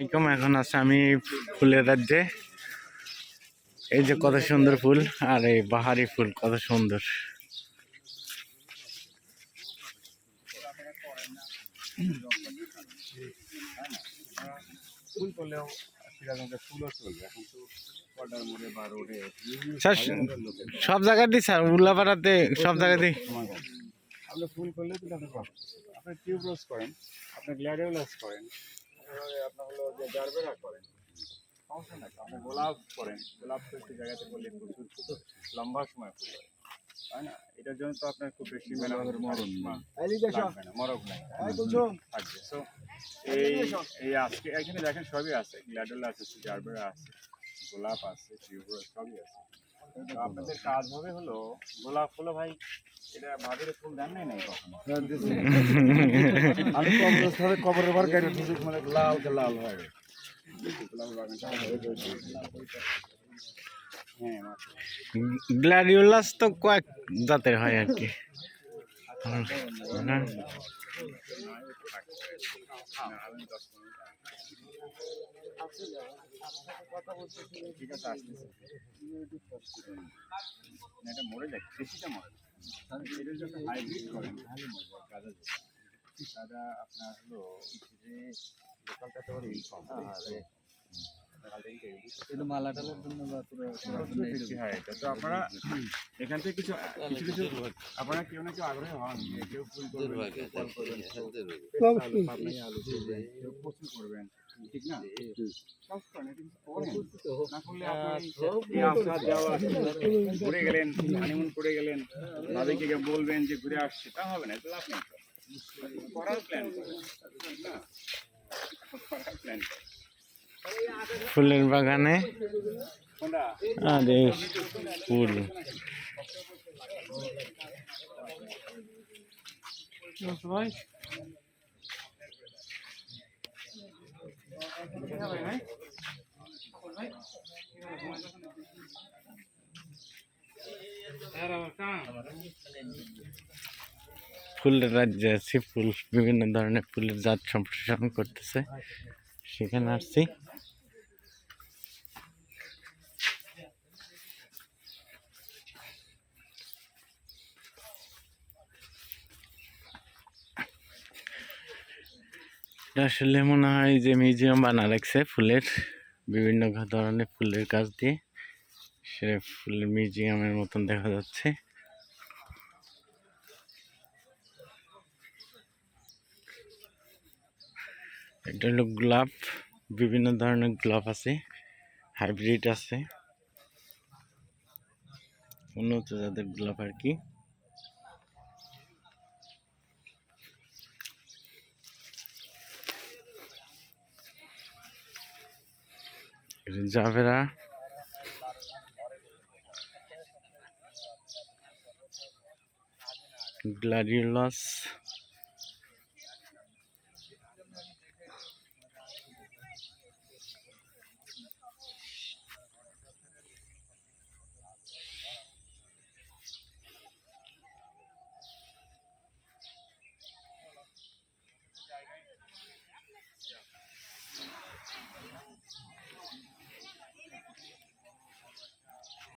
আসসালামাইকুম এখন আছে আমি ফুলের রাজ্যে। এই যে কত সুন্দর ফুল, আর এই বাহারি ফুল কত সুন্দর। সব জায়গাতেই স্যার, উল্লাপাড়াতে সব জায়গাতেই। আপনি ফুল করলে আপনি টিউব রোজ করেন, আপনি গ্ল্যাডিওলাস করেন আপনার হলো যে জারবেরা করেন। সমস্যা নাই আপনি গোলাপ করেন গোলাপ তো একটি জায়গাতে করলে প্রচুর লম্বা সময় ফুল হয় তাই না? এটার জন্য তো আপনার খুব বেশি মেলামের মরণ লাগবে না মরক নাই থাকবে। সো এই এই আজকে এখানে দেখেন সবই আছে গ্ল্যাডোলা আছে জারবেরা আছে গোলাপ আছে সবই আছে। আপনাদের কাজ হবে হলো গোলাপ ফুল ভাই এটা বাজারে ফুল নাই কখনো? আমি কবরস্থানে কবরের বার গাড়ি ঠিক মানে লাল কে লাল হয়। গোলাপ হ্যাঁ গ্ল্যাডিওলাস তো কয়েক জাতের হয় আর কি। ঠিক আছে আসতেছে এটা মরে যায় বেশিটা মরে এটার জন্য হাইব্রিড করেন মরে যায় গাঁদা। গাঁদা আপনার হলো যে লোকালটা তো এই কম মালা টালার জন্য বা পুরো এটা তো আপনারা এখান থেকে কিছু কিছু কিছু আপনারা কেউ না কেউ আগ্রহী হন কেউ ফুল করবেন কেউ ফল করবেন কেউ পাপড়ি, আলু করবেন কেউ কচু করবেন ঠিক না? সব করেন, এটা কিন্তু করেন। না করলে আপনার এই- এই আসা যাওয়া ঘুরে গেলেন হানিমুন করে গেলেন তাদেরকে বলবেন যে ঘুরে আসছে তা হবে না এটা লাভ নেই। করার প্ল্যান না করার প্ল্যান ফুলের বাগানে। আরে ফুল। ফুলের রাজ্যে আছি, ফুল, বিভিন্ন ধরনের ফুলের জাত সম্প্রসারণ করতেছে। সেখানে আসছি। আসলে মনে হয় যে মিউজিয়াম বানা রাখছে ফুলের, বিভিন্ন ধরনের ফুলের গাছ দিয়ে। সে ফুলের মিউজিয়ামের মতন দেখা যাচ্ছে। এটা হলো গোলাপ, বিভিন্ন ধরনের গোলাপ আছে, হাইব্রিড আছে। উন্নত জাতের গোলাপ আর কি। জাভেরা গ্লাডিওলাস